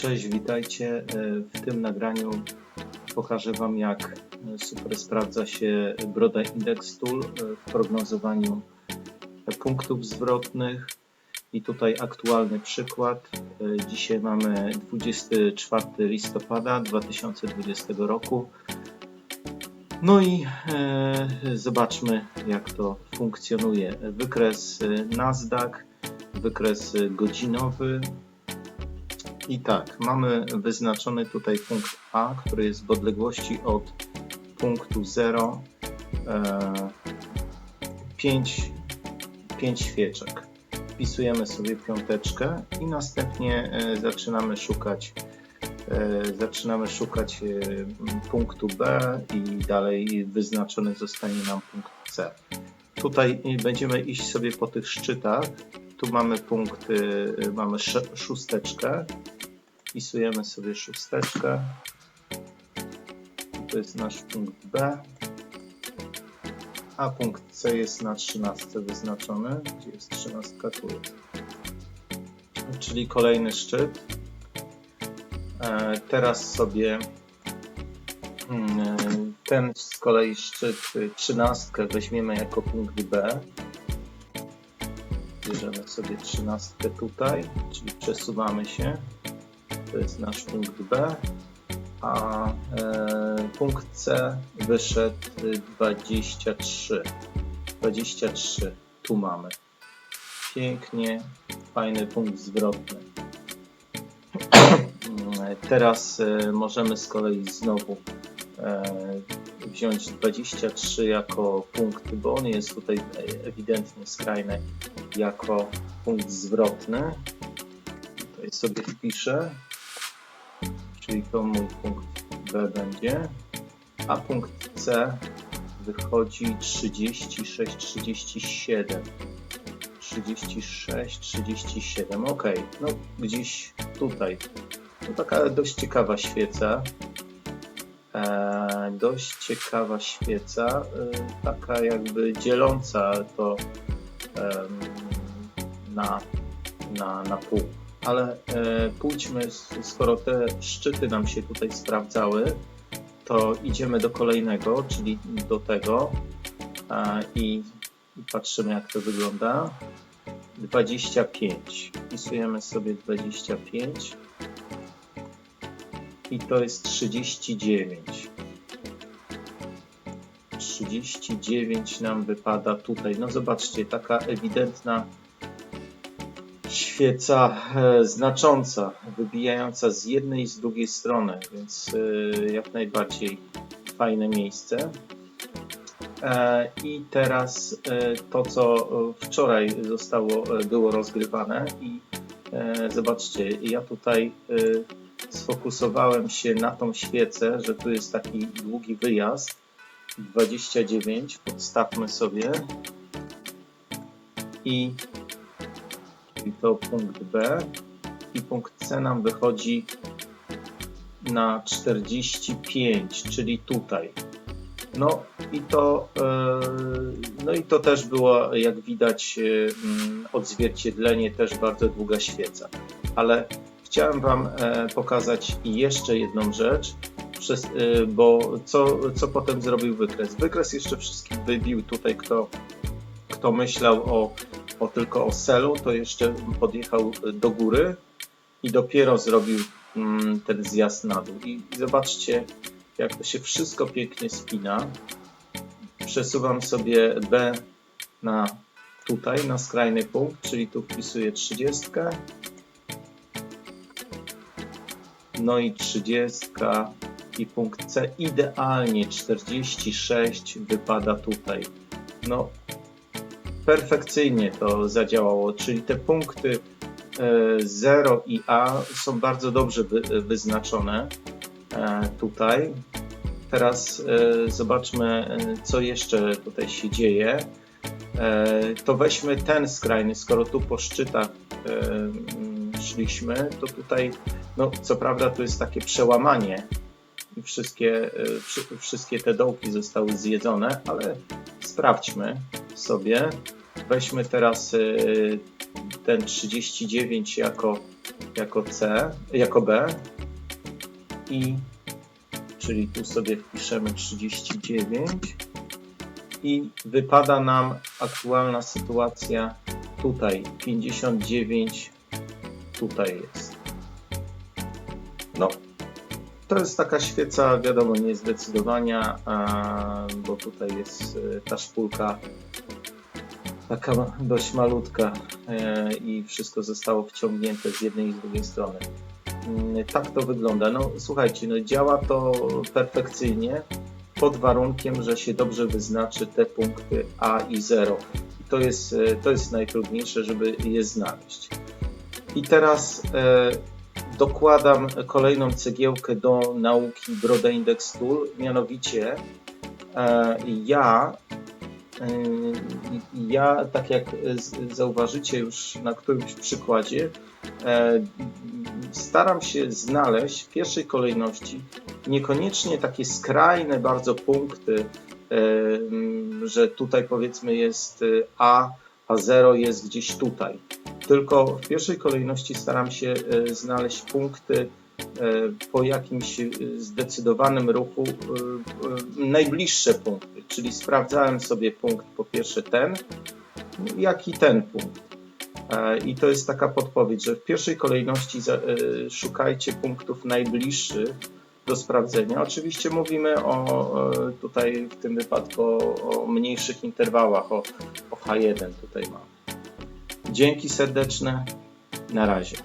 Cześć, witajcie. W tym nagraniu pokażę Wam, jak super sprawdza się Broda Index Tool w prognozowaniu punktów zwrotnych. I tutaj aktualny przykład. Dzisiaj mamy 24 listopada 2020 roku. No i e, zobaczmy, jak to funkcjonuje. Wykres Nasdaq, wykres godzinowy, i tak, mamy wyznaczony tutaj punkt A, który jest w odległości od punktu 0 e, 5, 5 świeczek. Wpisujemy sobie piąteczkę i następnie e, zaczynamy szukać e, zaczynamy szukać e, punktu B i dalej wyznaczony zostanie nam punkt C. Tutaj będziemy iść sobie po tych szczytach. Tu mamy punkt, mamy szósteczkę, wpisujemy sobie szósteczkę. To jest nasz punkt B. A punkt C jest na 13 wyznaczony. Gdzie jest 13? Tu. Czyli kolejny szczyt. E, teraz sobie mm, ten z kolei szczyt 13 weźmiemy jako punkt B. Bierzemy sobie 13 tutaj, czyli przesuwamy się to jest nasz punkt B, a e, punkt C wyszedł 23. 23 tu mamy. Pięknie, fajny punkt zwrotny. Teraz e, możemy z kolei znowu e, wziąć 23 jako punkt, bo on jest tutaj ewidentnie skrajny jako punkt zwrotny. Tutaj sobie wpiszę czyli to mój punkt B będzie, a punkt C wychodzi 36, 37. 36, 37, ok, no gdzieś tutaj. No taka dość ciekawa świeca. E, dość ciekawa świeca, e, taka jakby dzieląca to na, na, na pół ale e, pójdźmy, skoro te szczyty nam się tutaj sprawdzały, to idziemy do kolejnego, czyli do tego i, i patrzymy jak to wygląda. 25. Wpisujemy sobie 25 i to jest 39. 39 nam wypada tutaj. No zobaczcie, taka ewidentna świeca e, znacząca, wybijająca z jednej i z drugiej strony, więc e, jak najbardziej fajne miejsce. E, I teraz to, co wczoraj zostało, było rozgrywane i zobaczcie, ja tutaj sfokusowałem się na tą świecę, że tu jest taki długi wyjazd 29, podstawmy sobie i czyli to punkt B i punkt C nam wychodzi na 45, czyli tutaj. No i to, e, no i to też było, jak widać, e, mm, odzwierciedlenie, też bardzo długa świeca. Ale chciałem Wam e, pokazać jeszcze jedną rzecz, bo co, co potem zrobił wykres? Wykres jeszcze wszystkich wybił tutaj, kto, kto myślał o o tylko o selu, to jeszcze podjechał do góry i dopiero zrobił mm, ten zjazd na dół. I zobaczcie, jak to się wszystko pięknie spina. Przesuwam sobie B na tutaj, na skrajny punkt, czyli tu wpisuję 30. No i 30 i punkt C. Idealnie 46 wypada tutaj. No, perfekcyjnie to zadziałało, czyli te punkty 0 e, i A są bardzo dobrze wyznaczone e, tutaj. Teraz e, zobaczmy, co jeszcze tutaj się dzieje. To weźmy ten skrajny, skoro tu po szczytach szliśmy, to tutaj, no co prawda tu jest takie przełamanie i wszystkie, wszystkie te dołki zostały zjedzone, ale sprawdźmy sobie. Weźmy teraz y, ten 39 jako jako C, jako B. I czyli tu sobie wpiszemy 39 i wypada nam aktualna sytuacja tutaj. 59 tutaj jest. No, to jest taka świeca, wiadomo, nie zdecydowania, a, bo tutaj jest e, ta szpulka taka dość malutka e, i wszystko zostało wciągnięte z jednej i z drugiej strony. Mm, Tak to wygląda. No słuchajcie, no działa to perfekcyjnie pod warunkiem, że się dobrze wyznaczy te punkty A i 0. I to jest, e, to jest najtrudniejsze, żeby je znaleźć. I teraz e, dokładam kolejną cegiełkę do nauki Broda Index Tool, mianowicie ja ja, tak jak zauważycie już na którymś przykładzie, e, staram się znaleźć w pierwszej kolejności niekoniecznie takie skrajne bardzo punkty, e, że tutaj powiedzmy jest e, A, a 0 jest gdzieś tutaj. Tylko w pierwszej kolejności staram się znaleźć punkty po jakimś e, zdecydowanym ruchu, e, e, najbliższe punkty, czyli sprawdzałem sobie punkt po pierwsze ten, jak i ten punkt. E, I to jest taka podpowiedź, że w pierwszej kolejności e, szukajcie punktów najbliższych do sprawdzenia. Oczywiście mówimy o e, tutaj w tym wypadku o, o mniejszych interwałach, o, o H1 tutaj mam. Dzięki serdeczne. Na razie.